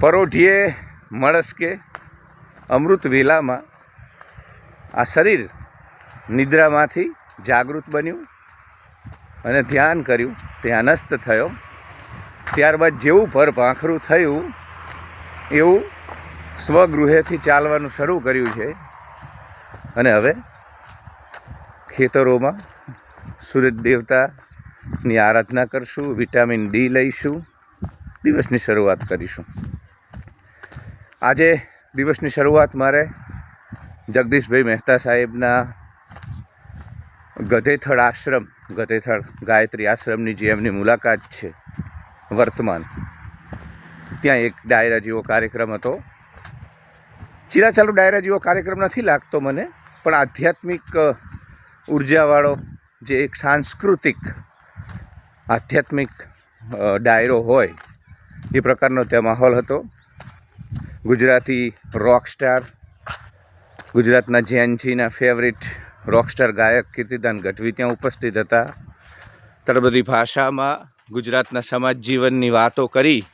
પરોઢીએ મળસ્કે અમૃત વેલામાં આ શરીર નિદ્રામાંથી જાગૃત બન્યું અને ધ્યાન કર્યું ધ્યાનસ્થ થયો. ત્યારબાદ જેવું પર પાંખરું થયું, એવું સ્વગૃહેથી ચાલવાનું શરૂ કર્યું છે. અને હવે ખેતરોમાં સૂરજ દેવતાની આરાધના કરશું, વિટામિન ડી લઈશું, દિવસની શરૂઆત કરીશું. આજે દિવસની શરૂઆત મારે જગદીશભાઈ મહેતા સાહેબના ગધેથળ આશ્રમ, ગધેથળ ગાયત્રી આશ્રમની જે એમની મુલાકાત છે વર્તમાન. ત્યાં એક ડાયરા જેવો કાર્યક્રમ હતો. ચિરાચાલુ ડાયરા જેવો કાર્યક્રમ નથી લાગતો મને, પણ આધ્યાત્મિક ઉર્જાવાળો જે એક સાંસ્કૃતિક, આધ્યાત્મિક ડાયરો હોય, એ પ્રકારનો ત્યાં માહોલ હતો. ગુજરાતી રોક સ્ટાર ગુજરાતના જૈનજીના ફેવરિટ રોકસ્ટાર ગાયક કીર્તિદાન ગઢવી ત્યાં ઉપસ્થિત હતા. તળબધી ભાષામાં ગુજરાતના સમાજ જીવનની વાતો કરી.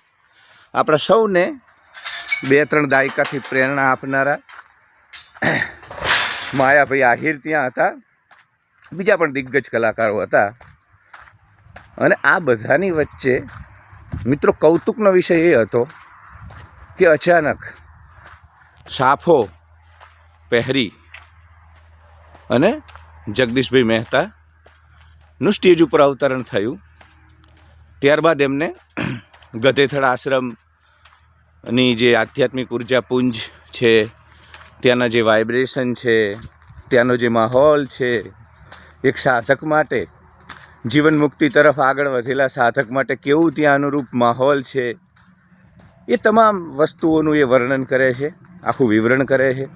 આપણા સૌને બે ત્રણ દાયકાથી પ્રેરણા આપનારા માયાભાઈ આહિર ત્યાં હતા. બીજા પણ દિગ્ગજ કલાકારો હતા. અને આ બધાની વચ્ચે મિત્રો કૌતુકનો વિષય એ હતો કે અચાનક સાફો પહેરી અને જગદીશભાઈ મહેતાનું સ્ટેજ ઉપર અવતરણ થયું ત્યારબાદ એમને ગધેથળ આશ્રમની જે આધ્યાત્મિક ઊર્જા પુંજ છે ત્યાંના જે વાઇબ્રેશન છે ત્યાંનો જે માહોલ છે એક સાધક માટે જીવન મુક્તિ તરફ આગળ વધેલા સાધક માટે કેવું ત્યાં અનુરૂપ માહોલ છે એ તમામ વસ્તુઓનું એ વર્ણન કરે છે, આખું વિવરણ કરે છે.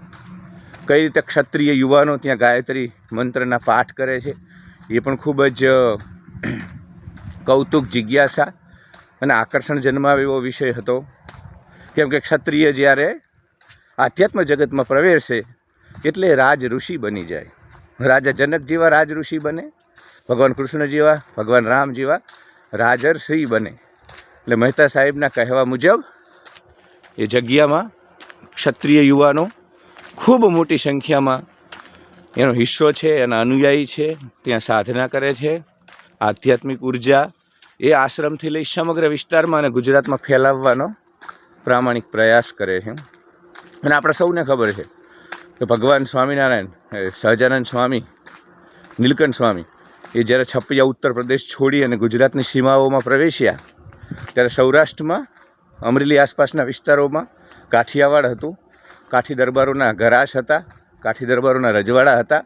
કઈ રીતે ક્ષત્રિય યુવાનો ત્યાં ગાયત્રી મંત્રના પાઠ કરે છે, એ પણ ખૂબ જ કૌતુક જિજ્ઞાસા અને આકર્ષણ જન્માવે એવો વિષય હતો. કેમ કે ક્ષત્રિય જ્યારે આધ્યાત્મ જગતમાં પ્રવેશે, એટલે રાજ ઋષિ બની જાય. રાજા જનક જેવા રાજ ઋષિ બને, ભગવાન કૃષ્ણ જેવા, ભગવાન રામ જેવા રાજર્ષિ બને. એટલે મહેતા સાહેબના કહેવા મુજબ એ જગ્યામાં ક્ષત્રિય યુવાનો ખૂબ મોટી સંખ્યામાં એનો હિસ્સો છે, એના અનુયાયી છે, ત્યાં સાધના કરે છે. આધ્યાત્મિક ઊર્જા એ આશ્રમથી લઈ સમગ્ર વિસ્તારમાં અને ગુજરાતમાં ફેલાવવાનો પ્રામાણિક પ્રયાસ કરે છે. અને આપણે સૌને ખબર છે કે ભગવાન સ્વામિનારાયણ સહજાનંદ સ્વામી, નીલકંઠ સ્વામી, એ જ્યારે છપ્પિયા ઉત્તર પ્રદેશ છોડી અને ગુજરાતની સીમાઓમાં પ્રવેશ્યા, ત્યારે સૌરાષ્ટ્રમાં અમરેલી આસપાસના વિસ્તારોમાં કાઠિયાવાડ હતું, કાઠી દરબારોના ગરાશ હતા, કાઠી દરબારોના રજવાડા હતા.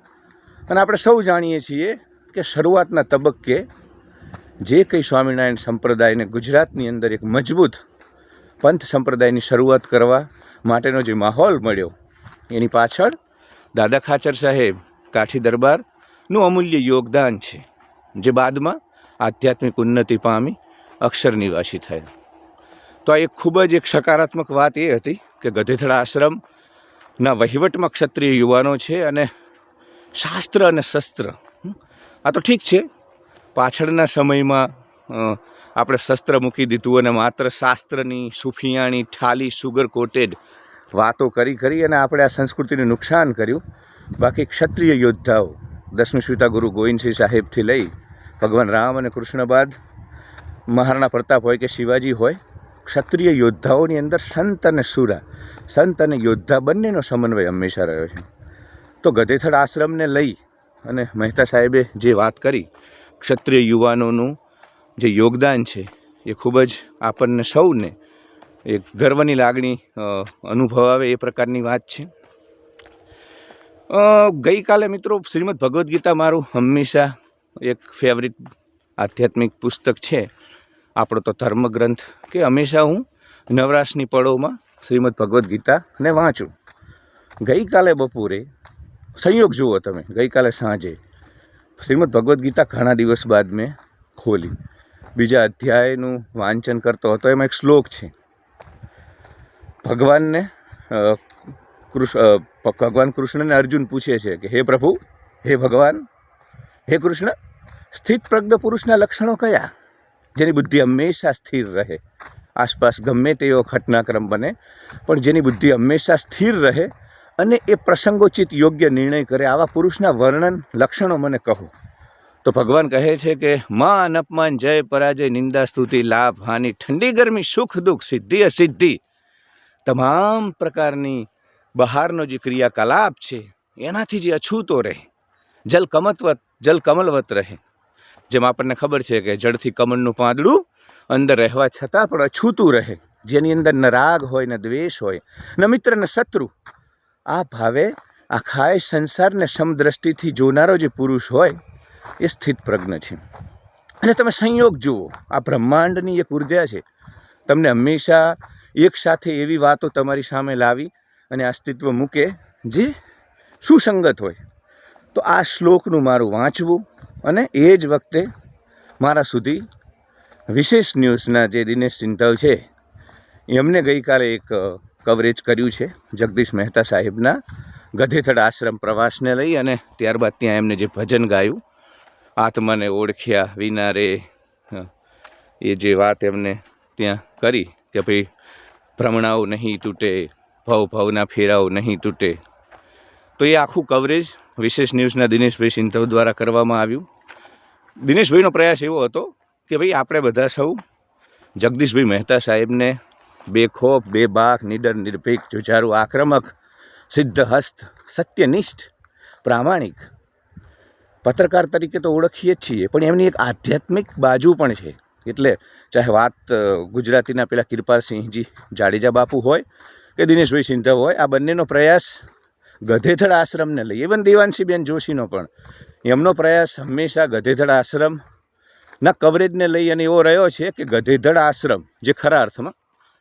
અને આપણે સૌ જાણીએ છીએ કે શરૂઆતના તબક્કે જે કંઈ સ્વામિનારાયણ સંપ્રદાયને ગુજરાતની અંદર એક મજબૂત પંથ સંપ્રદાયની શરૂઆત કરવા માટેનો જે માહોલ મળ્યો, એની પાછળ દાદા ખાચર સાહેબ કાઠી દરબારનું અમૂલ્ય યોગદાન છે, જે બાદમાં આધ્યાત્મિક ઉન્નતિ પામી અક્ષર નિવાસી થયા. તો આ એક ખૂબ જ એક સકારાત્મક વાત એ હતી કે ગધેથડા આશ્રમના વહીવટમાં ક્ષત્રિય યુવાનો છે અને શાસ્ત્ર અને શસ્ત્ર. આ તો ઠીક છે. પાછળના સમયમાં આપણે શસ્ત્ર મૂકી દીધું અને માત્ર શાસ્ત્રની સુફિયાણી ઠાલી સુગર કોટેડ વાતો કરી કરી અને આપણે આ સંસ્કૃતિને નુકસાન કર્યું. બાકી ક્ષત્રિય યોદ્ધાઓ, દસમી સ્વીતા ગુરુ ગોવિંદસિંહ સાહેબથી લઈ ભગવાન રામ અને કૃષ્ણ બાદ મહારાણા પ્રતાપ હોય કે શિવાજી હોય ક્ષત્રિય યોદ્ધાઓની અંદર સંત અને સુરા. સંત અને યોદ્ધા બંનેનો સમન્વય હંમેશા રહ્યો છે. તો ગધેથળ આશ્રમને લઈ અને મહેતા સાહેબે જે વાત કરી, ક્ષત્રિય યુવાનોનું જે યોગદાન છે, એ ખૂબ જ આપણને સૌને એક ગર્વની લાગણી અનુભવાવે એ પ્રકારની વાત છે. ગઈકાલે મિત્રો શ્રીમદ ભગવદ્ ગીતા મારું હંમેશા એક ફેવરિટ આધ્યાત્મિક પુસ્તક છે. આપણો તો ધર્મગ્રંથ કે હંમેશા હું નવરાશની પળોમાં શ્રીમદ ભગવદ્ ગીતાને વાંચું. ગઈકાલે બપોરે સંયોગ જુઓ તમે, ગઈકાલે સાંજે શ્રીમદ ભગવદ્ ગીતા ઘણા દિવસ બાદ મેં ખોલી. બીજા અધ્યાયનું વાંચન કરતો હતો, એમાં એક શ્લોક છે. ભગવાનને કૃષ્ણ ભગવાન કૃષ્ણને અર્જુન પૂછે છે કે, હે પ્રભુ, હે ભગવાન, હે કૃષ્ણ, સ્થિત પ્રજ્ઞ પુરુષના લક્ષણો કયા? જેની બુદ્ધિ હંમેશા સ્થિર રહે. આસપાસ ગમે તેવો ઘટનાક્રમ બને, પણ જેની બુદ્ધિ હંમેશા સ્થિર રહે અને એ પ્રસંગોચિત યોગ્ય નિર્ણય કરે, આવા પુરુષના વર્ણન લક્ષણો મને કહો. તો ભગવાન કહે છે કે, માન અપમાન, જય પરાજય, નિંદા, સ્તુતિ, લાભ, હાનિ, ઠંડી, ગરમી, સુખ, દુઃખ, સિદ્ધિ, અસિદ્ધિ. તમામ પ્રકારની બહારનો જે ક્રિયાકલાપ છે, એનાથી જે અછૂતો રહે જલ કમતવત જલ કમલવત રહે. જેમ આપણને ખબર છે કે જળથી કમળનું પાંદડું અંદર રહેવા છતાં પણ અછૂતું રહે. જેની અંદર ન રાગ હોય, ન દ્વેષ હોય, ન મિત્ર, ન શત્રુ. આ ભાવે આખાય સંસારને સમદ્રષ્ટિથી જોનારો જે પુરુષ હોય, એ સ્થિત પ્રજ્ઞ છે. અને તમે સંયોગ જુઓ. આ બ્રહ્માંડની એક ઊર્જા છે. તમને હંમેશા એક સાથે એવી વાતો તમારી સામે લાવી અને અસ્તિત્વ મૂકે જે સુસંગત હોય. તો આ શ્લોકનું મારું વાંચવું અને એ જ વખતે મારા સુધી વિશેષ ન્યૂઝના જે દિનેશ ચિંતવ છે, એમને ગઈકાલે એક કવરેજ કર્યું છે જગદીશ મહેતા સાહેબના ગધેથડ આશ્રમ પ્રવાસને લઈ અને ત્યારબાદ ત્યાં એમને જે ભજન ગાયું, આત્માને ઓળખ્યા વિના રે એ જે વાત એમને ત્યાં કરી કે ભાઈ ભ્રમણાઓ નહીં તૂટે, ભવ ભવના ફેરાઓ નહીં તૂટે તો એ આખું કવરેજ વિશેષ ન્યૂઝના દિનેશભાઈ સિંધવ દ્વારા કરવામાં આવ્યું. દિનેશભાઈનો પ્રયાસ એવો હતો કે ભાઈ આપણે બધા સૌ જગદીશભાઈ મહેતા સાહેબને બેખોફ બેબાક નિડર, નિર્ભીક, જુજારુ, આક્રમક સિદ્ધ હસ્ત સત્યનિષ્ઠ, પ્રામાણિક પત્રકાર તરીકે તો ઓળખીએ જ છીએ, પણ એમની એક આધ્યાત્મિક બાજુ પણ છે. એટલે ચાહે વાત ગુજરાતીના પેલા કિરપાલસિંહજી જાડેજા બાપુ હોય કે દિનેશભાઈ સિંધવ હોય, આ બંનેનો પ્રયાસ ગધેથડ આશ્રમને લઈ. ઇવન દેવાંશીબેન જોશીનો પણ. એમનો પ્રયાસ હંમેશા ગધેથળ આશ્રમ ના કવરેજને લઈ અને એવો રહ્યો છે કે ગધેધડ આશ્રમ, જે ખરા અર્થમાં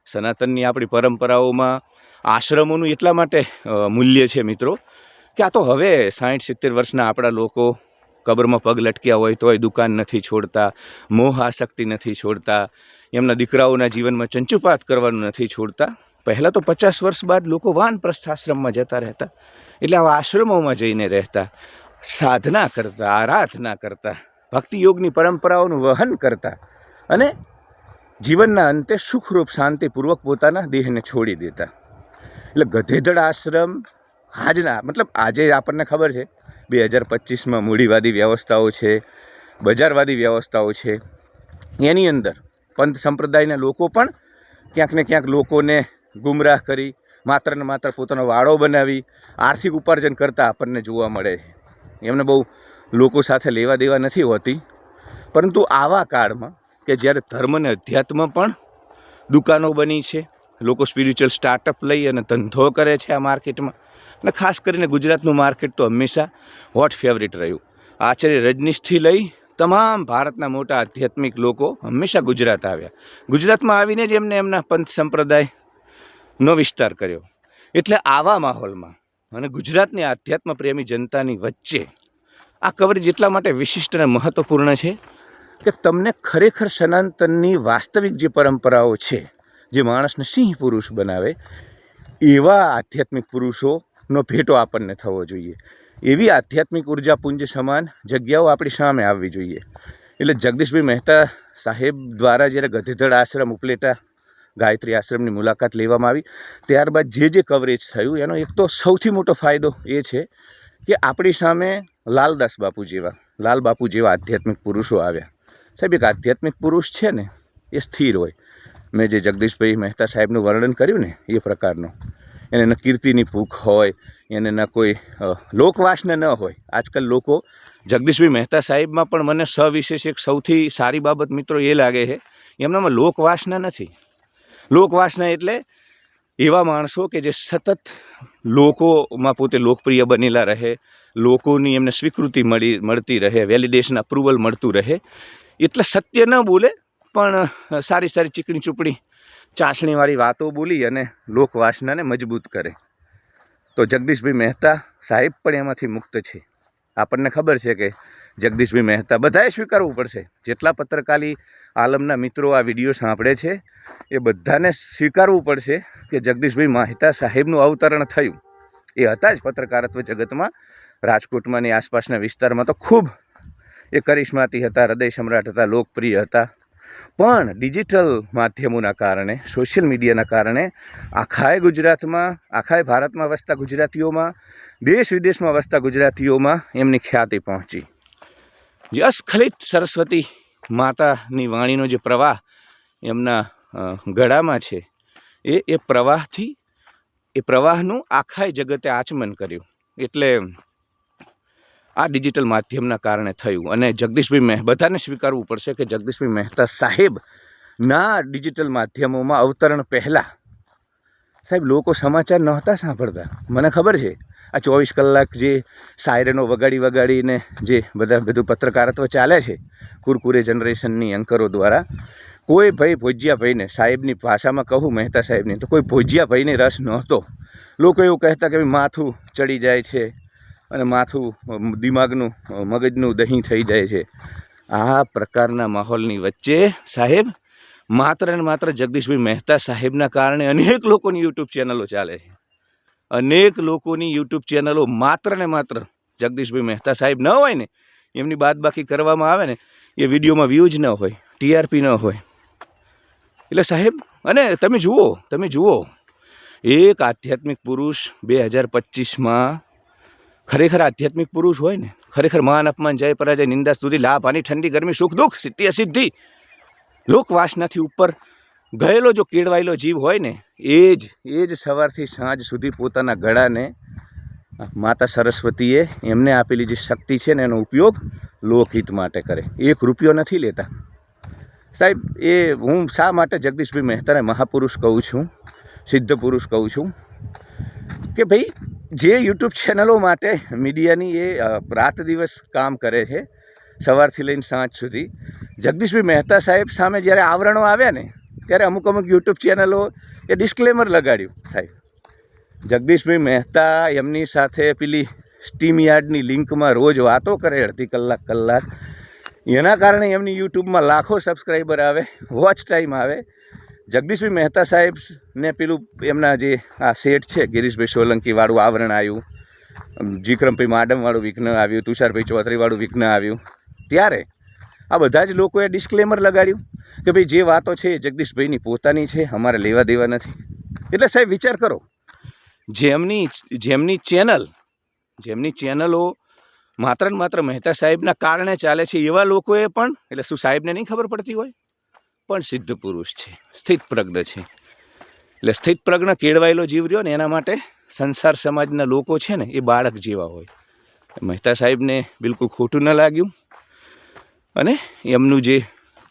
સનાતનની આપણી પરંપરાઓમાં આશ્રમોનું એટલા માટે મૂલ્ય છે મિત્રો, કે આ તો હવે સાઠ સિત્તેર વર્ષના આપણા લોકો કબરમાં પગ લટક્યા હોય તોય દુકાન નથી છોડતા, મોહ આસક્તિ નથી છોડતા, એમના દીકરાઓના જીવનમાં ચંચુપાત કરવાનું નથી છોડતા. પહેલાં તો પચાસ વર્ષ બાદ લોકો વાનપ્રસ્થ આશ્રમમાં જતા રહેતા. એટલે આવા આશ્રમોમાં જઈને રહેતા. સાધના કરતા, આરાધના કરતા. ભક્તિ યોગની પરંપરાઓનું વહન કરતા. અને જીવનના અંતે સુખરૂપ, શાંતિપૂર્વક પોતાના દેહને છોડી દેતા. એટલે ગધેધડ આશ્રમ આજના, મતલબ આજે આપણને ખબર છે, બે હજાર પચીસમાં મૂડીવાદી વ્યવસ્થાઓ છે, બજારવાદી વ્યવસ્થાઓ છે. એની અંદર પંથ સંપ્રદાયના લોકો પણ ક્યાંક ને ક્યાંક લોકોને ગુમરાહ કરી, માત્ર ને માત્ર પોતાનો વાડો બનાવી, આર્થિક ઉપાર્જન કરતા આપણને જોવા મળે. એમને બહુ લોકો સાથે લેવા દેવા નથી હોતી. પરંતુ આવા કાળમાં કે જ્યારે ધર્મ અને અધ્યાત્મ પણ દુકાનો બની છે, લોકો સ્પિરિચ્યુઅલ સ્ટાર્ટઅપ લઈ અને ધંધો કરે છે આ માર્કેટમાં. અને ખાસ કરીને ગુજરાતનું માર્કેટ તો હંમેશા હોટ ફેવરિટ રહ્યું. આચાર્ય રજનીશથી લઈ તમામ ભારતના મોટા આધ્યાત્મિક લોકો હંમેશા ગુજરાત આવ્યા. ગુજરાતમાં આવીને જ એમને એમના પંથ સંપ્રદાયનો વિસ્તાર કર્યો. એટલે આવા માહોલમાં અને ગુજરાતની આધ્યાત્મ પ્રેમી જનતાની વચ્ચે આ કવરેજ એટલા માટે વિશિષ્ટ અને મહત્ત્વપૂર્ણ છે કે તમને ખરેખર સનાતનની વાસ્તવિક જે પરંપરાઓ છે, જે માણસને સિંહ પુરુષ બનાવે, એવા આધ્યાત્મિક પુરુષોનો ભેટો આપણને થવો જોઈએ. એવી આધ્યાત્મિક ઊર્જા પુંજ સમાન જગ્યાઓ આપણી સામે આવવી જોઈએ. એટલે જગદીશભાઈ મહેતા સાહેબ દ્વારા જ્યારે ગધેધડ આશ્રમ ઉપલેટા ગાયત્રી આશ્રમની મુલાકાત લેવામાં આવી. ત્યારબાદ જે જે કવરેજ થયું, એનો એક તો સૌથી મોટો ફાયદો એ છે કે આપણી સામે લાલદાસ બાપુ જેવા, લાલ બાપુ જેવા આધ્યાત્મિક પુરુષો આવ્યા. સાહેબ, એક આધ્યાત્મિક પુરુષ છે ને, એ સ્થિર હોય. મેં જે જગદીશભાઈ મહેતા સાહેબનું વર્ણન કર્યું ને, એ પ્રકારનું. એને ન કીર્તિની ભૂખ હોય, એને ન કોઈ લોકવાસને ન હોય. આજકાલ લોકો જગદીશભાઈ મહેતા સાહેબમાં પણ મને સવિશેષ એક સૌથી સારી બાબત મિત્રો એ લાગે છે, એમનામાં લોકવાસના નથી. લોકવાસના એટલે એવા માણસો કે જે સતત લોકોમાં પોતે લોકપ્રિય બનેલા રહે, લોકોની એમને સ્વીકૃતિ મળી, મળતી રહે વેલિડેશન અપ્રુવલ મળતું રહે. એટલે સત્ય ન બોલે, પણ સારી સારી ચીકણી ચૂપડી ચાસણીવાળી વાતો બોલી અને લોકવાસનાને મજબૂત કરે. તો જગદીશભાઈ મહેતા સાહેબ પણ એમાંથી મુક્ત છે. આપણને ખબર છે કે જગદીશભાઈ મહેતા, બધાએ સ્વીકારવું પડશે. જેટલા પત્રકાલી આલમના મિત્રો આ વીડિયો સાંભળે છે, એ બધાને સ્વીકારવું પડશે કે જગદીશભાઈ મહેતા સાહેબનું અવતરણ થયું. એ હતા જ પત્રકારત્વ જગતમાં. રાજકોટમાં આસપાસના વિસ્તારમાં તો ખૂબ એ કરિશ્માતી હતા, હૃદય સમ્રાટ હતા, લોકપ્રિય હતા. પણ ડિજિટલ માધ્યમોના કારણે, સોશિયલ મીડિયાના કારણે આખાય ગુજરાતમાં આખાય ભારતમાં વસતા ગુજરાતીઓમાં, દેશ વિદેશમાં વસતા ગુજરાતીઓમાં એમની ખ્યાતિ પહોંચી. જે અસ્ખલિત સરસ્વતી માતાની વાણીનો જે પ્રવાહ એમના ગળામાં છે, એ એ પ્રવાહથી, એ પ્રવાહનું આખા જગતે આચમન કર્યું. એટલે આ ડિજિટલ માધ્યમના કારણે થયું. અને જગદીશભાઈ મહે, બધાને સ્વીકારવું પડશે કે જગદીશભાઈ મહેતા સાહેબના ડિજિટલ માધ્યમોમાં અવતરણ પહેલાં સાહેબ, લોકો સમાચાર નહોતા સાંભળતા. મને ખબર છે, આ ચોવીસ કલાક જે સાયરનો વગાડી વગાડીને જે બધા બધું પત્રકારત્વ ચાલે છે, કુરકુરે જનરેશનની એન્કરો દ્વારા, કોઈ ભાઈ ભોજિયા ભાઈને, સાહેબની ભાષામાં કહું મહેતા સાહેબની, તો કોઈ ભોજિયા ભાઈને રસ નહોતો. લોકો એવું કહેતા કે માથું ચડી જાય છે અને માથું દિમાગનું મગજનું દહીં થઈ જાય છે. આ પ્રકારના માહોલની વચ્ચે સાહેબ માત્ર ને માત્ર જગદીશભાઈ મહેતા સાહેબના કારણે અનેક લોકોની યુટ્યુબ ચેનલો ચાલે છે. અનેક લોકોની યુટ્યુબ ચેનલો માત્ર ને માત્ર જગદીશભાઈ મહેતા સાહેબ ન હોય ને, એમની બાદબાકી કરવામાં આવે ને, એ વિડીયોમાં વ્યૂઝ ન હોય ટીઆરપી ન હોય. એટલે સાહેબ, અને તમે જુઓ તમે જુઓ, એક આધ્યાત્મિક પુરુષ બે હજાર પચીસમાં ખરેખર આધ્યાત્મિક પુરુષ હોય ને, ખરેખર માન અપમાન, જય પરાજય, નિંદા, સ્તુતિ, લાભ આની ઠંડી, ગરમી, સુખ, દુઃખ સિદ્ધિ અસિદ્ધિ લોકવાસનાથી ઉપર ગયેલો જો કેળવાયેલો જીવ હોય ને, એ જ એ જ સવારથી સાંજ સુધી પોતાના ગળાને માતા સરસ્વતીએ એમને આપેલી જે શક્તિ છે ને, એનો ઉપયોગ લોકહિત માટે કરે. એક રૂપિયો નથી લેતા. સાહેબ, એ હું શા માટે જગદીશભાઈ મહેતાને મહાપુરુષ કહું છું, સિદ્ધ પુરુષ કહું છું, કે ભાઈ, જે યુટ્યુબ ચેનલો માટે મીડિયાની એ રાત દિવસ કામ કરે છે સવારથી લઈને સાંજ સુધી. જગદીશભાઈ મહેતા સાહેબ સામે જ્યારે આવરણો આવ્યા ને, ત્યારે અમુક અમુક યુટ્યુબ ચેનલો એ ડિસ્ક્લેમર લગાડ્યું, સાહેબ. જગદીશભાઈ મહેતા એમની સાથે પેલી સ્ટીમ યાર્ડની લિંકમાં રોજ વાતો કરે, અડધી કલાક કલાક. એના કારણે એમની યુટ્યુબમાં લાખો સબસ્ક્રાઈબર આવે વોચ ટાઈમ આવે. જગદીશભાઈ મહેતા સાહેબ ને પેલું એમના જે આ સેટ છે, ગિરીશભાઈ સોલંકી વાળું આવરણ આવ્યું. જીક્રમભાઈ માડમવાળું વિઘ્ન આવ્યું, તુષારભાઈ ચૌધરી વાળું વિઘ્ન આવ્યું. ત્યારે આ બધા જ લોકોએ ડિસ્ક્લેમર લગાડ્યું કે ભાઈ જે વાતો છે એ જગદીશભાઈની પોતાની છે, અમારે લેવા દેવા નથી. એટલે સાહેબ વિચાર કરો, જેમની જેમની ચેનલ, જેમની ચેનલો માત્ર ને માત્ર મહેતા સાહેબના કારણે ચાલે છે, એવા લોકોએ પણ, એટલે શું સાહેબને નહીં ખબર પડતી હોય? પણ સિદ્ધ પુરુષ છે, સ્થિત પ્રજ્ઞ છે. એટલે સ્થિત પ્રજ્ઞ કેળવાયેલો જીવ રહ્યો ને એના માટે સંસાર સમાજના લોકો છે ને એ બાળક જેવા હોય. મહેતા સાહેબને બિલકુલ ખોટું ન લાગ્યું. અને એમનું જે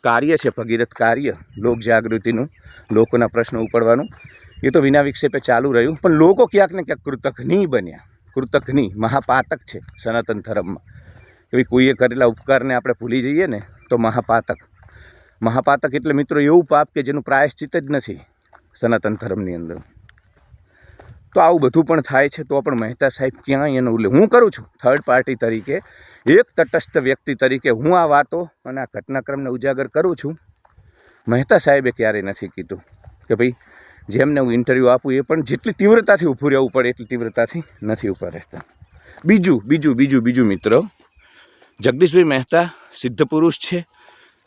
કાર્ય છે, ભગીરથ કાર્ય, લોક જાગૃતિનું, લોકોના પ્રશ્નો ઉપાડવાનું, એ તો વિના વિક્ષેપે ચાલુ રહ્યું. પણ લોકો ક્યાંક ને ક્યાંક કૃતક નહીં બન્યા. કૃતક નહીં મહાપાતક છે સનાતન ધર્મમાં. એવી કોઈએ કરેલા ઉપકારને આપણે ભૂલી જઈએ ને, તો મહાપાતક. મહાપાતક એટલે મિત્રો એવું પાપ કે જેનું પ્રાયશ્ચિત જ નથી સનાતન ધર્મની અંદર. તો આવું બધું પણ થાય છે, તો પણ મહેતા સાહેબ ક્યાંય એનો ઉલ્લેખ. હું કરું છું થર્ડ પાર્ટી તરીકે, એક તટસ્થ વ્યક્તિ તરીકે હું આ વાતો અને આ ઘટનાક્રમને ઉજાગર કરું છું. મહેતા સાહેબે ક્યારેય નથી કીધું કે ભાઈ, જેમને હું ઇન્ટરવ્યૂ આપું એ પણ જેટલી તીવ્રતાથી ઊભું રહેવું પડે એટલી તીવ્રતાથી નથી ઊભા રહેતા. બીજું બીજું બીજું બીજું મિત્રો, જગદીશભાઈ મહેતા સિદ્ધ પુરુષ છે,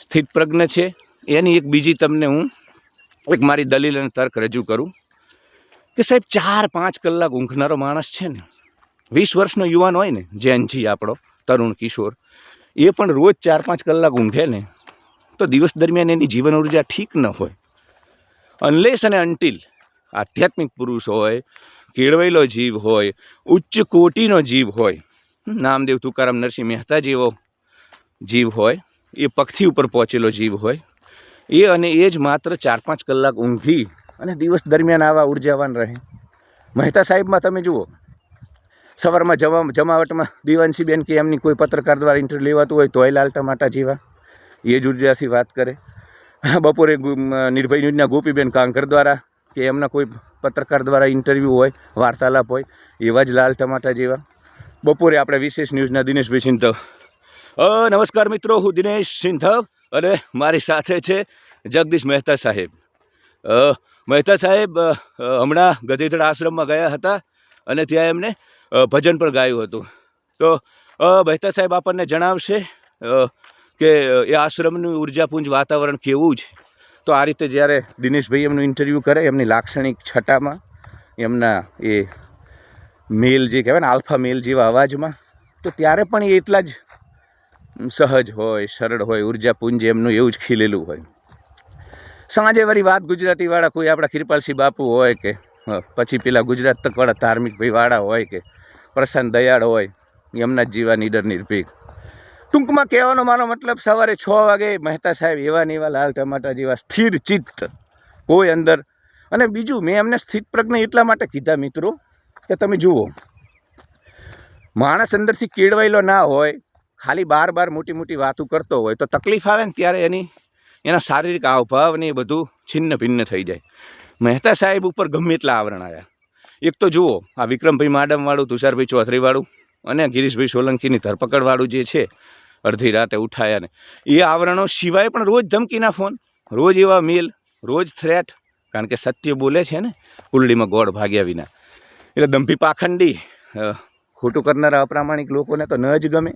સ્થિત પ્રજ્ઞ છે. એની એક બીજી તમને હું એક મારી દલીલ અને તર્ક રજૂ કરું. કે સાહેબ, ચાર, પાંચ કલાક ઊંઘનારો માણસ છે ને, વીસ વર્ષનો યુવાન હોય ને જૈનજી આપણો, તરુણ કિશોર, એ પણ રોજ ચાર, પાંચ કલાક ઊંઘે ને, તો દિવસ દરમિયાન એની જીવન ઊર્જા ઠીક ન હોય. અનલેસ અને અન્ટિલ આધ્યાત્મિક પુરુષ હોય, કેળવેલો જીવ હોય, ઉચ્ચ કોટીનો જીવ હોય નામદેવ તુકારામ નરસિંહ મહેતા જેવો જીવ હોય, એ પગથી ઉપર પહોંચેલો જીવ હોય, એ અને એ જ માત્ર ચાર, પાંચ કલાક ઊંઘી અને દિવસ દરમિયાન આવા ઉર્જાવાન રહે. મહેતા સાહેબમાં તમે જુઓ, સવારમાં જવા જમાવટમાં દીવાનસીબેન કે એમની કોઈ પત્રકાર દ્વારા ઇન્ટરવ્યૂ લેવાતું હોય તોય લાલ ટમાટા જેવા. એ જ ઉર્જાથી વાત કરે. બપોરે નિર્ભય ન્યૂઝના ગોપીબેન કાંકર દ્વારા કે એમના કોઈ પત્રકાર દ્વારા ઇન્ટરવ્યૂ હોય, વાર્તાલાપ હોય, એવા જ લાલ ટમાટા જેવા. બપોરે આપણે વિશેષ ન્યૂઝના દિનેશભાઈ સિંધવ. નમસ્કાર મિત્રો, હું દિનેશ સિંધવ અને મારી સાથે છે જગદીશ મહેતા સાહેબ. મહેતા સાહેબ હમણાં ગધેધડ આશ્રમમાં ગયા હતા અને ત્યાં એમને ભજન પણ ગાયું હતું. તો મહેતા સાહેબ આપણને જણાવશે કે એ આશ્રમનું ઉર્જાપુંજ વાતાવરણ કેવું છે? તો આ રીતે જ્યારે દિનેશભાઈ એમનું ઇન્ટરવ્યૂ કરે, એમની લાક્ષણિક છટામાં, એમના એ મેલ જે કહેવાય ને, આલ્ફા મેલ જેવા અવાજમાં, તો ત્યારે પણ એ એટલા જ સહજ હોય, સરળ હોય, ઉર્જાપુંજ એમનું એવું જ ખીલેલું હોય. સાંજે વળી વાત ગુજરાતીવાળા કોઈ આપણા કિરપાલસિંહ બાપુ હોય કે પછી પેલા ગુજરાત તકવાળા ધાર્મિક ભાઈવાળા હોય કે, પ્રશાંત દયાળ હોય એમના જીવા નીડર નિર્ભીક ટૂંકમાં કહેવાનો મારો મતલબ સવારે છ વાગે મહેતા સાહેબ એવા ને એવા લાલ ટમાટા જેવા સ્થિર ચિત્ત કોઈ અંદર. અને બીજું મેં એમને સ્થિત પ્રજ્ઞ એટલા માટે કીધા મિત્રો કે તમે જુઓ, માણસ અંદરથી કેળવાયેલો ના હોય, ખાલી બાર બાર મોટી મોટી વાતો કરતો હોય તો તકલીફ આવે ને ત્યારે એની એના શારીરિક હાવભાવ ને એ બધું છિન્ન ભિન્ન થઈ જાય. મહેતા સાહેબ ઉપર ગમે એટલા આવરણ આવ્યા. એક તો જુઓ, આ વિક્રમભાઈ માડમવાળું, તુષારભાઈ ચૌધરીવાળું અને ગિરીશભાઈ સોલંકીની ધરપકડવાળું જે છે, અડધી રાતે ઉઠાયા ને. એ આવરણો સિવાય પણ રોજ ધમકીના ફોન, રોજ એવા મેલ, રોજ થ્રેટ, કારણ કે સત્ય બોલે છે ને કુંડલીમાં ગોળ ભાગ્યા વિના. એટલે દંભી પાખંડી ખોટું કરનારા અપ્રામાણિક લોકોને તો ન જ ગમે.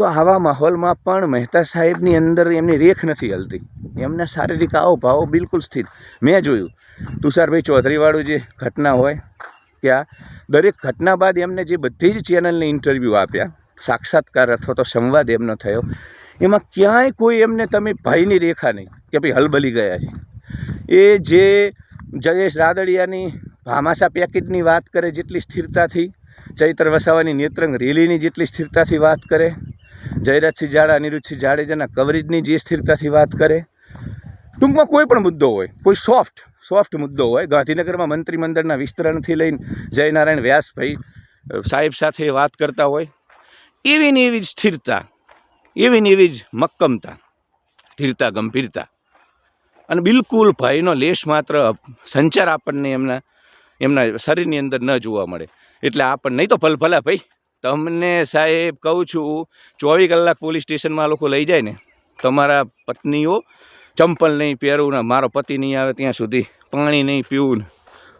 તો આવા માહોલમાં પણ મહેતા સાહેબની અંદર એમની રેખ નથી હલતી. એમના શારીરિક હાવભાવો બિલકુલ સ્થિર. મેં જોયું, તુષારભાઈ ચૌધરીવાળું જે ઘટના હોય, ત્યાં દરેક ઘટના બાદ એમને જે બધી જ ચેનલને ઇન્ટરવ્યૂ આપ્યા, સાક્ષાત્કાર અથવા તો સંવાદ એમનો થયો, એમાં ક્યાંય કોઈ એમને તમે ભયની રેખા નહીં કે ભાઈ હલબલી ગયા છે. એ જે જયેશ રાદડિયાની ભામાસા પેકેજની વાત કરે જેટલી સ્થિરતાથી, ચૈત્ર વસાવાની નેત્રંગ રેલીની જેટલી સ્થિરતાથી વાત કરે જયરાજસિંહ જાડા, અનિરુદ્ધસિંહ જાડેજાના કવરેજની જે સ્થિરતાથી વાત કરે, ટૂંકમાં કોઈ પણ મુદ્દો હોય, કોઈ સોફ્ટ સોફ્ટ મુદ્દો હોય, ગાંધીનગરમાં મંત્રીમંડળના વિસ્તરણથી લઈને જયનારાયણ વ્યાસભાઈ સાહેબ સાથે વાત કરતા હોય, એવી ને એવી જ સ્થિરતા, એવી ને એવી જ મક્કમતા સ્થિરતા ગંભીરતા. અને બિલકુલ ભયનો લેશ માત્ર સંચાર આપણને એમના એમના શરીરની અંદર ન જોવા મળે. એટલે આપણને નહીં તો ભલભલા ભાઈ તમને સાહેબ કહું છું, ચોવીસ કલાક પોલીસ સ્ટેશનમાં લોકો લઈ જાય ને, તમારા પત્નીઓ ચંપલ નહીં પહેરવું ને મારો પતિ નહીં આવે ત્યાં સુધી પાણી નહીં પીવું ને,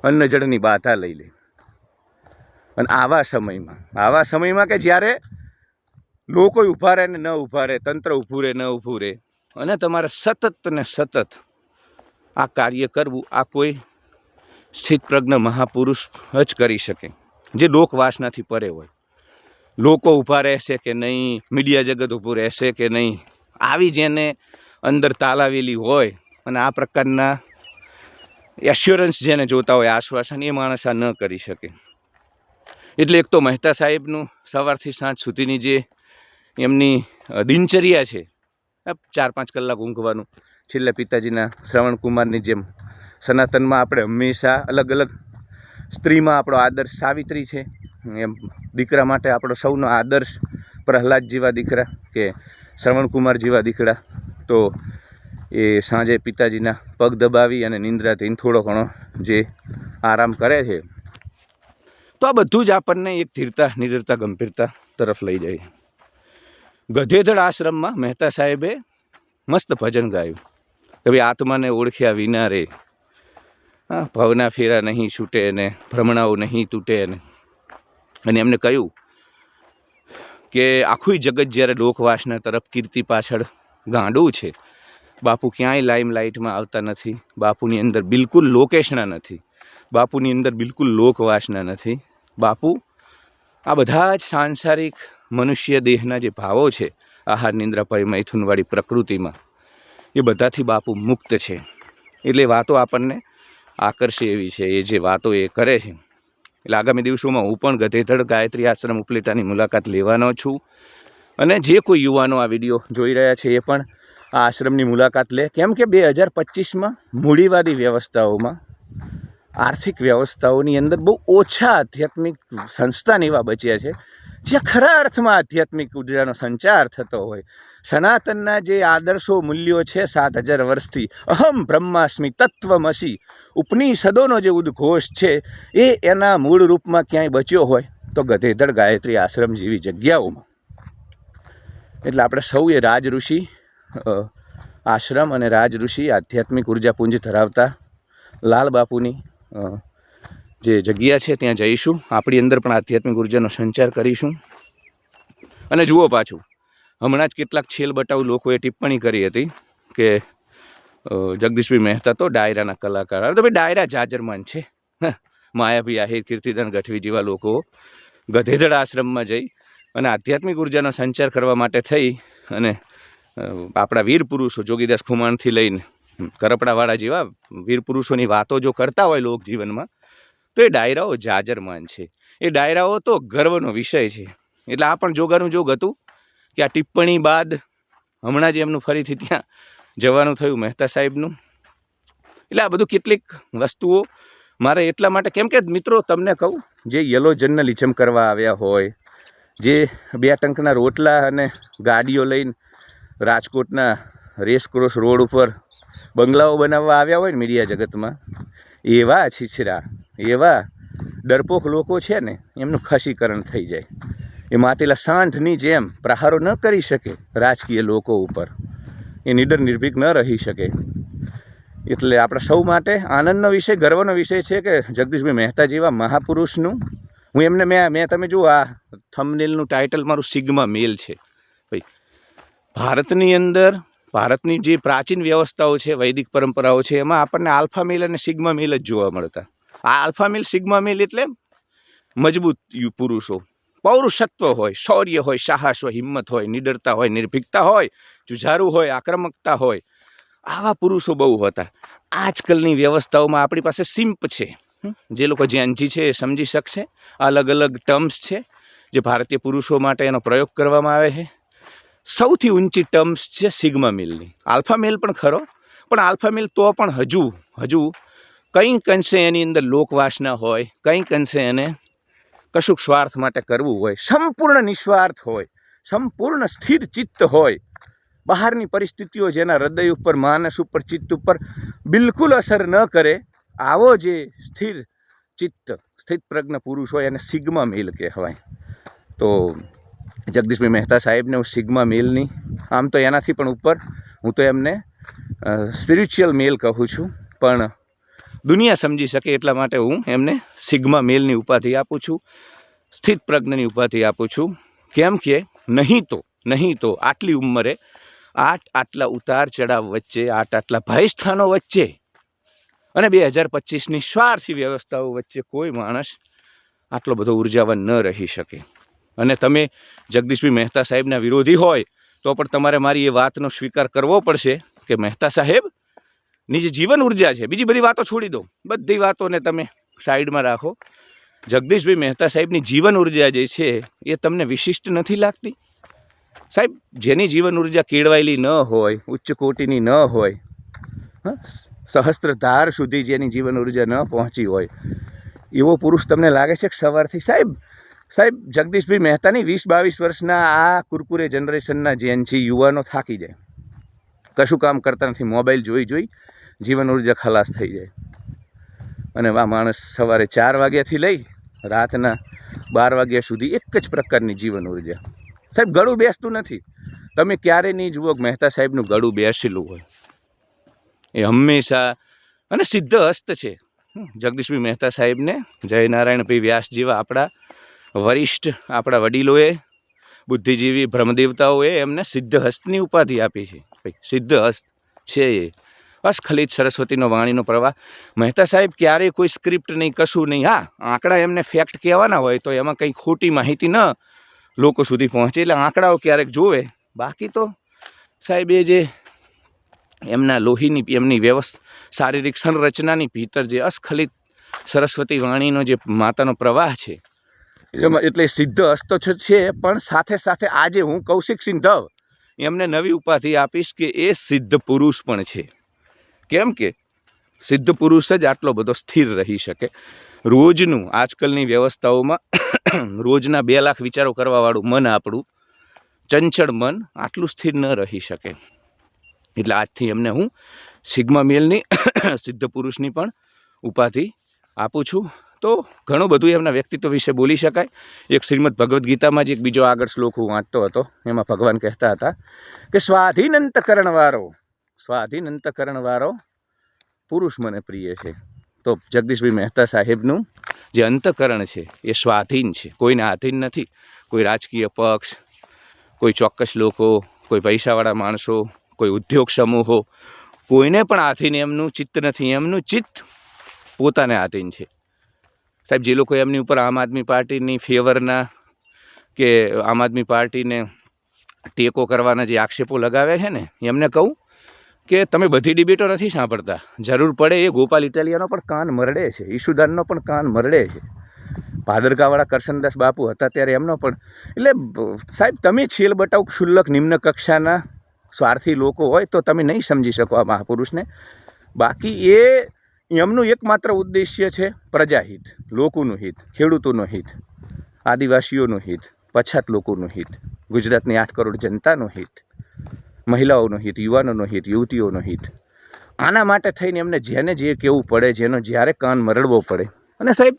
અન્નજળની બાધા લઈ લે. અને આવા સમયમાં આવા સમયમાં કે જ્યારે લોકો ઊભા રહે ને ન ઊભા રહે, તંત્ર ઊભું રહે, ન ઊભું રહે, અને તમારે સતત ને સતત આ કાર્ય કરવું, આ કોઈ સ્થિતપ્રજ્ઞ મહાપુરુષ જ કરી શકે, જે લોકવાસનાથી પરે હોય. લોકો ઊભા રહેશે કે નહીં? મીડિયા જગત ઊભું રહેશે કે નહીં? આવી જેને અંદર તાલાવેલી હોય અને આ પ્રકારના એશ્યોરન્સ જેને જોતા હોય, આશ્વાસન, એ માણસ આ ન કરી શકે. એટલે એક તો મહેતા સાહેબનું સવારથી સાંજ સુધીની જે એમની દિનચર્યા છે ચાર પાંચ કલાક ઊંઘવાનું, છેલ્લે પિતાજીના શ્રવણકુમારની જેમ, સનાતનમાં આપણે હંમેશા અલગ અલગ સ્ત્રીમાં આપણો આદર્શ સાવિત્રી છે. એમ દીકરા માટે આપણો સૌનો આદર્શ પ્રહલાદ જેવા દીકરા કે શ્રવણકુમાર જેવા દીકરા. તો એ સાંજે પિતાજીના પગ દબાવી અને નિંદ્રાધીન થોડો ઘણો જે આરામ કરે છે, તો આ બધું જ આપણને એક ધીરતા, નિડરતા, ગંભીરતા તરફ લઈ જાય. ગધેધડ આશ્રમમાં મહેતા સાહેબે મસ્ત ભજન ગાયું. કે ભાઈ આત્માને ઓળખ્યા વિના રે. હા, ભવના ફેરા નહીં છૂટે ને ભ્રમણાઓ નહીં તૂટે ને અને એમને કહ્યું કે આખું જગત જ્યારે લોકવાસના તરફ કીર્તિ પાછળ ગાંડું છે, બાપુ ક્યાંય લાઈમ લાઇટમાં આવતા નથી, બાપુની અંદર બિલકુલ લોકેશના નથી, બાપુની અંદર બિલકુલ લોકવાસના નથી. બાપુ, આ બધા જ સાંસારિક મનુષ્ય દેહના જે ભાવો છે, આહાર, નિંદ્રા, ભય, મૈથુનવાળી પ્રકૃતિમાં, એ બધાથી બાપુ મુક્ત છે. એટલે વાતો આપણને આકર્ષે એવી છે, એ જે વાતો એ કરે છે. એટલે આગામી દિવસોમાં હું પણ ગધેધડ ગાયત્રી આશ્રમ ઉપલેટાની મુલાકાત લેવાનો છું. અને જે કોઈ યુવાનો આ વીડિયો જોઈ રહ્યા છે એ પણ આ આશ્રમની મુલાકાત લે. કેમ કે બે હજાર પચીસમાં મૂડીવાદી વ્યવસ્થાઓમાં, આર્થિક વ્યવસ્થાઓની અંદર બહુ ઓછા આધ્યાત્મિક સંસ્થાન એવા બચ્યા છે જ્યાં ખરા અર્થમાં આધ્યાત્મિક ઉર્જાનો સંચાર થતો હોય. સનાતનના જે આદર્શો મૂલ્યો છે સાત હજાર વર્ષથી, અહમ બ્રહ્માસ્મિ તત્વમસી, ઉપનિષદોનો જે ઉદ્ઘોષ છે, એ એના મૂળ રૂપમાં ક્યાંય બચ્યો હોય, તો ગધેધડ ગાયત્રી આશ્રમ જેવી જગ્યાઓમાં. એટલે આપણે સૌએ રાજ ઋષિ આશ્રમ અને રાજ ઋષિ આધ્યાત્મિક ઉર્જાપુંજ ધરાવતા લાલ બાપુની જે જગ્યા છે, ત્યાં જઈશું. આપણી અંદર પણ આધ્યાત્મિક ઉર્જાનો સંચાર કરીશું. અને જુઓ પાછું, હમણાં જ કેટલાક છેલ બટાઉ લોકોએ ટિપ્પણી કરી હતી કે જગદીશભાઈ મહેતા તો ડાયરાના કલાકાર. હવે તો ભાઈ ડાયરા જાજરમાન છે. માયાભી, આહિર, કીર્તિદાન, ગઢવી જેવા લોકો ગધેધડ આશ્રમમાં જઈ અને આધ્યાત્મિક ઉર્જાનો સંચાર કરવા માટે થઈ અને આપણા વીર પુરુષો જોગીદાસ ખુમાણથી લઈને કરપડાવાળા જેવા વીર પુરુષોની વાતો જો કરતા હોય લોક જીવનમાં તો એ ડાયરાઓ જાજરમાન છે. એ ડાયરાઓ તો ગર્વનો વિષય છે. એટલે આ પણ જોગાનું જોગ હતું કે આ ટિપ્પણી બાદ હમણાં જ એમનું ફરીથી ત્યાં જવાનું થયું મહેતા સાહેબનું. એટલે આ બધું કેટલીક વસ્તુઓ મારે એટલા માટે, કેમ કે મિત્રો તમને કહું, જે યલો જર્નલિઝમ કરવા આવ્યા હોય, જે બે ટંકના રોટલા અને ગાડીઓ લઈને રાજકોટના રેસક્રોસ રોડ ઉપર બંગલાઓ બનાવવા આવ્યા હોય ને મીડિયા જગતમાં, એવા છીછરા. એવા ડરપોક લોકો છે ને, એમનું ખસીકરણ થઈ જાય. એ માતેલા સાંઠની જેમ પ્રહારો ન કરી શકે રાજકીય લોકો ઉપર. એ નિડર નિર્ભીક ન રહી શકે. એટલે આપણા સૌ માટે આનંદનો વિષય, ગર્વનો વિષય છે કે જગદીશભાઈ મહેતા જેવા મહાપુરુષનું, હું એમને મેં મેં તમે જુઓ આ થમનેલનું ટાઇટલ મારું સિગ્મા મેલ છે. ભાઈ, ભારતની અંદર, ભારતની જે પ્રાચીન વ્યવસ્થાઓ છે, વૈદિક પરંપરાઓ છે, એમાં આપણને આલ્ફા મેલ અને સિગ્મા મેલ જ જોવા મળતા. આ આલ્ફા મેલ, સિગ્મા મેલ એટલે મજબૂત પુરુષો. પૌરુષત્વ હોય, શૌર્ય હોય, સાહસ હોય, હિંમત હોય, નિડરતા હોય, નિર્ભિકતા હોય જુઝારુ હોય, આક્રમકતા હોય. આવા પુરુષો બહુ હતા. આજકાલની વ્યવસ્થાઓમાં આપણી પાસે સિમ્પ છે. જે લોકો જ્ઞાનજી છે એ સમજી શકશે. અલગ અલગ ટર્મ્સ છે જે ભારતીય પુરુષો માટે એનો પ્રયોગ કરવામાં આવે છે. સૌથી ઊંચી ટર્મ્સ છે સિગ્મા મિલની. આલ્ફા મેલ પણ ખરો, પણ આલ્ફા મેલ તો પણ હજુ હજુ કંઈક અંશે એની અંદર લોકવાસના હોય કંઈક અંશે એને કશુંક સ્વાર્થ માટે કરવું હોય, સંપૂર્ણ નિસ્વાર્થ હોય, સંપૂર્ણ સ્થિર ચિત્ત હોય, બહારની પરિસ્થિતિઓ જેના હૃદય ઉપર, માનસ ઉપર, ચિત્ત ઉપર બિલકુલ અસર ન કરે, આવો જે સ્થિર ચિત્ત, સ્થિત પ્રજ્ઞ પુરુષ હોય એને સિગ્મા મેલ કહેવાય. તો જગદીશભાઈ મહેતા સાહેબને હું સિગ્મા મેલની, આમ તો એનાથી પણ ઉપર હું તો એમને સ્પિરિચ્યુઅલ મેલ કહું છું, પણ દુનિયા સમજી શકે એટલા માટે હું એમને સિગ્મા મેલની ઉપાધિ આપું છું, સ્થિત પ્રજ્ઞની ઉપાધિ આપું છું. કેમ કે નહીં તો નહીં તો આટલી ઉંમરે આઠ આટલા ઉતાર ચડાવ વચ્ચે, આઠ આટલા ભયસ્થાનો વચ્ચે અને બે હજાર પચીસની સ્વાર્થી વ્યવસ્થાઓ વચ્ચે કોઈ માણસ આટલો બધો ઉર્જાવાન ન રહી શકે. અને તમે જગદીશભાઈ મહેતા સાહેબના વિરોધી હોય તો પણ તમારે મારી એ વાતનો સ્વીકાર કરવો પડશે કે મહેતા સાહેબ ની જે જીવન ઊર્જા છે, બીજી બધી વાતો છોડી દો બધી વાતોને તમે સાઈડમાં રાખો. જગદીશભાઈ મહેતા સાહેબની જીવન ઊર્જા જે છે, એ તમને વિશિષ્ટ નથી લાગતી? સાહેબ, જેની જીવન ઊર્જા કેળવાયેલી ન હોય, ઉચ્ચ કોટીની ન હોય સહસ્ત્રધાર સુધી જેની જીવન ઊર્જા ન પહોંચી હોય, એવો પુરુષ તમને લાગે છે કે સવારથી? સાહેબ સાહેબ, જગદીશભાઈ મહેતાની વીસ બાવીસ વર્ષના આ કુરકુરે જનરેશનના જેન છે યુવાનો થાકી જાય. કશું કામ કરતા નથી, મોબાઈલ જોઈ જોઈ જીવન ઊર્જા ખલાસ થઈ જાય. અને આ માણસ સવારે ચાર વાગ્યાથી લઈ રાતના બાર વાગ્યા સુધી એક જ પ્રકારની જીવન ઊર્જા. સાહેબ, ગળું બેસતું નથી. તમે ક્યારે નહીં જુઓ કે મહેતા સાહેબનું ગળું બેસેલું હોય. એ હંમેશા અને સિદ્ધ હસ્ત છે જગદીશભાઈ મહેતા સાહેબને જયનારાયણભાઈ વ્યાસ જેવા આપણા વરિષ્ઠ, આપણા વડીલોએ, બુદ્ધિજીવી, બ્રહ્મદેવતાઓએ એમને સિદ્ધ હસ્તની ઉપાધિ આપી છે. સિદ્ધ હસ્ત છે એ. અસ્ખલિત સરસ્વતીનો વાણીનો પ્રવાહ. મહેતા સાહેબ, ક્યારેય કોઈ સ્ક્રિપ્ટ નહીં, કશું નહીં. હા, આંકડા એમને ફેક્ટ કહેવાના હોય તો એમાં કંઈ ખોટી માહિતી ન લોકો સુધી પહોંચે. એટલે આંકડાઓ ક્યારેક જોવે બાકી તો સાહેબ, એ જે એમના લોહીની, એમની વ્યવસ્થા, શારીરિક સંરચનાની ભીતર જે અસ્ખલિત સરસ્વતી વાણીનો જે માતાનો પ્રવાહ છે, એમાં એટલે સિદ્ધ અસ્તો છે, પણ સાથે સાથે આજે હું કૌશિક સિંધવ એમને નવી ઉપાધિ આપીશ કે એ સિદ્ધ પુરુષ પણ છે. કેમ કે સિદ્ધ પુરુષ જ આટલો બધો સ્થિર રહી શકે? રોજનું આજકાલની વ્યવસ્થાઓમાં રોજના બે લાખ વિચારો કરવાવાળું મન આપણું, ચંચળ મન આટલું સ્થિર ન રહી શકે. એટલે આજથી એમને હું સિગ્મા મેલની સિદ્ધ પુરુષની પણ ઉપાધિ આપું છું. તો ઘણું બધું એમના વ્યક્તિત્વ વિશે બોલી શકાય. એક શ્રીમદ ભગવદ્ ગીતામાં જ એક બીજો આગળ શ્લોક હું વાંચતો હતો. એમાં ભગવાન કહેતા હતા કે સ્વાધીન અંતકરણવાળો સ્વાધીન અંતકરણવાળો પુરુષ મને પ્રિય છે. તો જગદીશભાઈ મહેતા સાહેબનું જે અંતકરણ છે, એ સ્વાધીન છે. કોઈને આધીન નથી, કોઈ રાજકીય પક્ષ, કોઈ ચોક્કસ લોકો, કોઈ પૈસાવાળા માણસો, કોઈ ઉદ્યોગ સમૂહો, કોઈને પણ આધીન એમનું ચિત્ત નથી. એમનું ચિત્ત પોતાને આધીન છે. સાહેબ, જે લોકો એમની ઉપર આમ આદમી પાર્ટીની ફેવરના કે આમ આદમી પાર્ટીને ટેકો કરવાના જે આક્ષેપો લગાવે છે ને, એમને કહું કે તમે બધી ડિબેટો નથી સાંભળતા? જરૂર પડે એ ગોપાલ ઇટાલિયાનો પણ કાન મરડે છે, ઈશુદાનનો પણ કાન મરડે છે. ભાદરકાવાળા કરશનદાસ બાપુ હતા ત્યારે એમનો પણ, એટલે સાહેબ તમે છેલ બટાવ ક્ષુલ્લક નિમ્ન કક્ષાના સ્વાર્થી લોકો હોય તો તમે નહીં સમજી શકો આ મહાપુરુષને. બાકી એ, એમનું એકમાત્ર ઉદ્દેશ્ય છે પ્રજાહિત, લોકોનું હિત, ખેડૂતોનું હિત, આદિવાસીઓનું હિત, પછાત લોકોનું હિત, ગુજરાતની આઠ કરોડ જનતાનું હિત. મહિલાઓનું હિત, યુવાનોનો હિત, યુવતીઓનો હિત. આના માટે થઈને એમને જેને જે કહેવું પડે, જેનો જ્યારે કાન મરડવો પડે. અને સાહેબ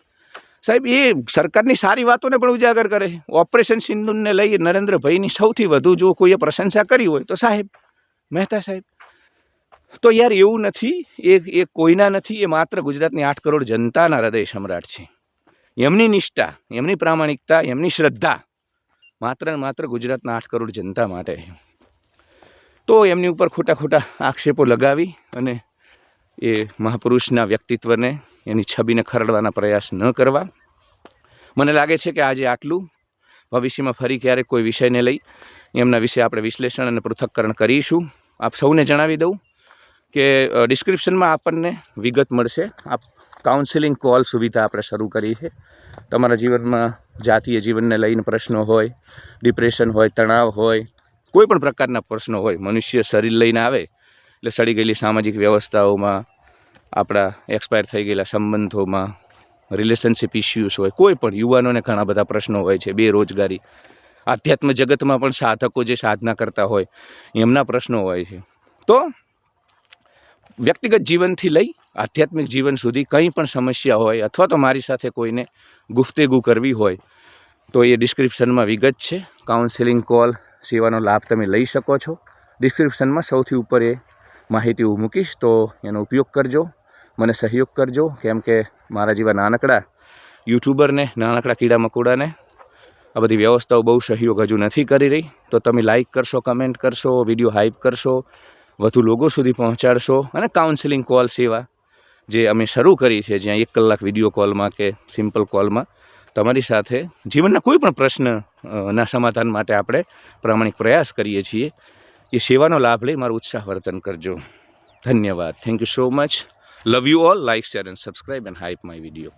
સાહેબ, એ સરકારની સારી વાતોને પણ ઉજાગર કરે. ઓપરેશન સિંધુને લઈ નરેન્દ્રભાઈની સૌથી વધુ જો કોઈએ પ્રશંસા કરી હોય, તો સાહેબ, મહેતા સાહેબ, તો યાર એવું નથી, એ એ કોઈના નથી, એ માત્ર ગુજરાતની આઠ કરોડ જનતાના હૃદય સમ્રાટ છે. એમની નિષ્ઠા, એમની પ્રામાણિકતા, એમની શ્રદ્ધા માત્ર ને માત્ર ગુજરાતના આઠ કરોડ જનતા માટે તો એમની ઉપર ખોટા ખોટા આક્ષેપો લગાવી અને એ મહાપુરુષના વ્યક્તિત્વને એની છબીને ખરડવાના પ્રયાસ ન કરવા. મને લાગે છે કે આજે આટલું. ભવિષ્યમાં ફરી ક્યારેક કોઈ વિષયને લઈ એમના વિશે આપણે વિશ્લેષણ અને પૃથક્કરણ કરીશું. આપ સૌને જણાવી દઉં કે ડિસ્ક્રિપ્શનમાં આપણને વિગત મળશે. આપ કાઉન્સિલિંગ કોલ સુવિધા આપણે શરૂ કરી છે. તમારા જીવનમાં જાતીય જીવનને લઈને પ્રશ્નો હોય, ડિપ્રેશન હોય, તણાવ હોય કોઈ પણ પ્રકારના પ્રશ્નો હોય, મનુષ્ય શરીર લઈને આવે, એટલે સડી ગયેલી સામાજિક વ્યવસ્થાઓમાં, આપણા એક્સપાયર થઈ ગયેલા સંબંધોમાં રિલેશનશિપ ઇસ્યુઝ હોય, કોઈ પણ યુવાનોને ઘણા બધા પ્રશ્નો હોય છે, બેરોજગારી. આધ્યાત્મ જગતમાં પણ સાધકો જે સાધના કરતા હોય, એમના પ્રશ્નો હોય છે. તો વ્યક્તિગત જીવનથી લઈ આધ્યાત્મિક જીવન સુધી કંઈ પણ સમસ્યા હોય અથવા તો મારી સાથે કોઈને ગુફ્તેગુ કરવી હોય, તો એ ડિસ્ક્રિપ્શનમાં વિગત છે. કાઉન્સેલિંગ કોલ સેવાનો લાભ તમે લઈ શકો છો. ડિસ્ક્રિપ્શનમાં સૌથી ઉપર એ માહિતી હું મૂકીશ, તો એનો ઉપયોગ કરજો, મને સહયોગ કરજો, કેમ કે મારા જેવા નાનકડા યુટ્યુબરને, નાનકડા કીડા મકોડાને આ બધી વ્યવસ્થાઓ બહુ સહયોગ હજુ નથી કરી રહી. તો તમે લાઇક કરશો કમેન્ટ કરશો વીડિયો હાઇપ કરશો, વધુ લોકો સુધી પહોંચાડશો અને કાઉન્સિલિંગ કોલ સેવા જે અમે શરૂ કરી છે, જ્યાં એક કલાક વીડિયો કોલમાં કે સિમ્પલ કોલમાં તમારી સાથે જીવનના કોઈ પણ પ્રશ્નના સમાધાન માટે આપણે પ્રામાણિક પ્રયાસ કરીએ છીએ. એ સેવાનો લાભ લઈ મારું ઉત્સાહ વર્તન કરજો. ધન્યવાદ. Thank you so much love you all like share and subscribe and hype my video